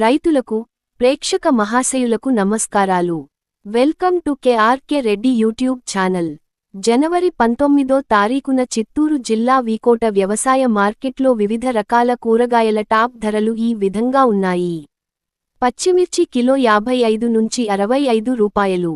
రైతులకు ప్రేక్షక మహాశయులకు నమస్కారాలు. Welcome to KRK Reddy YouTube channel. జనవరి పంతొమ్మిదో తారీఖున చిత్తూరు జిల్లా వీకోట వ్యవసాయ మార్కెట్లో వివిధ రకాల కూరగాయల టాప్ ధరలు ఈ విధంగా ఉన్నాయి. పచ్చిమిర్చి కిలో యాభై ఐదు నుంచి అరవై ఐదు రూపాయలు.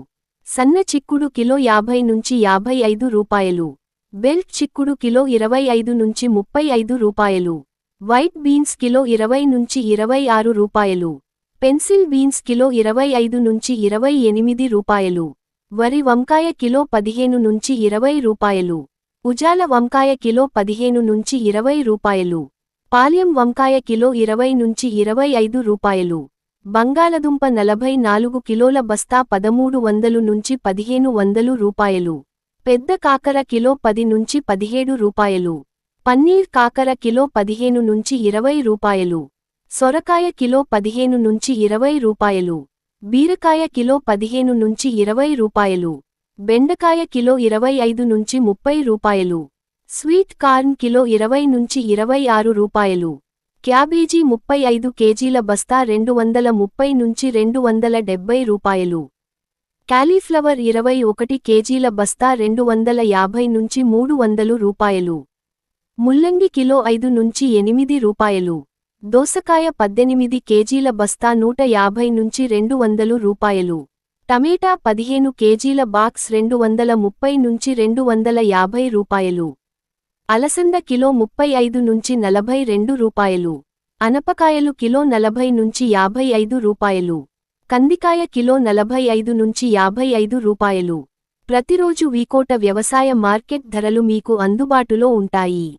సన్న చిక్కుడు కిలో యాభై నుంచి యాభై ఐదు రూపాయలు. బెల్ట్ చిక్కుడు కిలో ఇరవై ఐదు నుంచి ముప్పై ఐదు రూపాయలు. వైట్ బీన్స్ కిలో ఇరవై నుంచి ఇరవై ఆరు రూపాయలు. పెన్సిల్ బీన్స్ కిలో ఇరవై ఐదు నుంచి ఇరవై ఎనిమిది రూపాయలు. వరి వంకాయ కిలో పదిహేను నుంచి ఇరవై రూపాయలు. ఉజాల వంకాయ కిలో పదిహేను నుంచి ఇరవై రూపాయలు. పాల్యం వంకాయ కిలో ఇరవై నుంచి ఇరవై ఐదు రూపాయలు. బంగాళదుంప నలభై నాలుగు కిలోల బస్తా పదమూడు వందలు నుంచి పదిహేను వందలు రూపాయలు. పెద్ద కాకర కిలో పది నుంచి పదిహేడు రూపాయలు. పన్నీర్ కాకర కిలో పదిహేను నుంచి ఇరవై రూపాయలు. సొరకాయ కిలో పదిహేను నుంచి ఇరవై రూపాయలు. బీరకాయ కిలో పదిహేను నుంచి ఇరవై రూపాయలు. బెండకాయ కిలో ఇరవై ఐదు నుంచి ముప్పై రూపాయలు. స్వీట్ కార్న్ కిలో ఇరవై నుంచి ఇరవై ఆరు రూపాయలు. క్యాబేజీ ముప్పై ఐదు కేజీల బస్తా రెండు వందల ముప్పై నుంచి రెండు వందల డెబ్బై రూపాయలు. కాలీఫ్లవర్ ఇరవై ఒకటి కేజీల బస్తా రెండు వందల యాభై నుంచి మూడు వందలు రూపాయలు. ముల్లంగి కిలో ఐదు నుంచి ఎనిమిది రూపాయలు. దోసకాయ పద్దెనిమిది కేజీల బస్తా నూట యాభై నుంచి రెండు వందలు రూపాయలు. టమేటా పదిహేను కేజీల బాక్స్ రెండు వందల ముప్పై నుంచి రెండు వందల యాభై రూపాయలు. అలసంద కిలో ముప్పై ఐదు నుంచి నలభై రెండు రూపాయలు. అనపకాయలు కిలో నలభై నుంచి యాభై ఐదు రూపాయలు. కందికాయ కిలో నలభై ఐదు నుంచి యాభై ఐదు రూపాయలు. ప్రతిరోజు వీకోట వ్యవసాయ మార్కెట్ ధరలు మీకు అందుబాటులో ఉంటాయి.